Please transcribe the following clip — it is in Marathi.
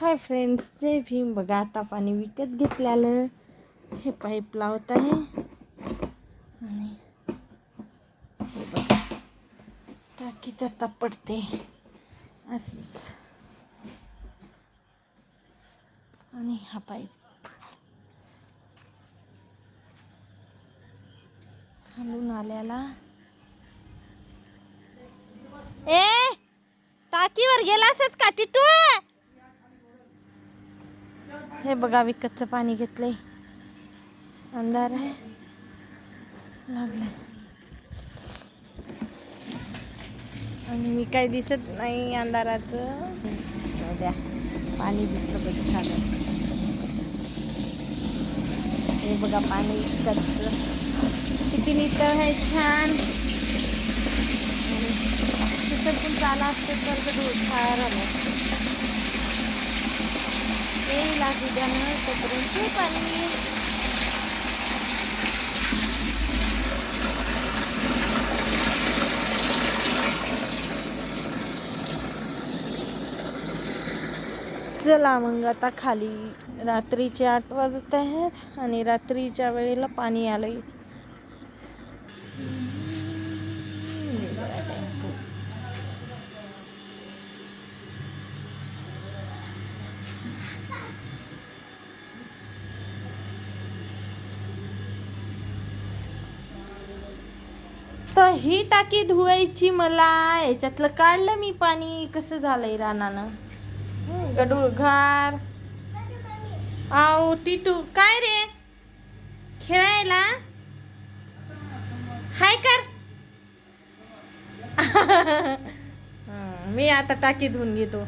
हाय फ्रेंड्स जय भीम. बघा आता पाणी विकत घेतल्यालं. हे पाईप लावत आहे. आणि हे बघा. टाकीत आता पडते. आणि हा पाईप. खालून आल्याला. ए! टाकीवर गेला असत का टिटू? हे बघा विकतचं पाणी घेतलंय. अंधार आहे. लागलंय. आणि मी काय दिसत नाही अंधाराचं. द्या. पाणी दिसलं बघ झालं. हे बघा पाणी विकतचं. किती लिटर आहे? छान. तिथं पण चाला असतं तर दूध खायला आलं तोपर्यंत पाणी चला मग आता खाली रात्रीचे आठ वाजत आहेत आणि रात्रीच्या वेळेला पाणी आलंय. ही टाकी धुवायची मला. याच्यातलं काढलं मी पाणी. कसं झालंय रानानं? गडूळ घार. आव टिटू काय रे? खेळायला? हाय कर. मी आता टाकी धुवून घेतो.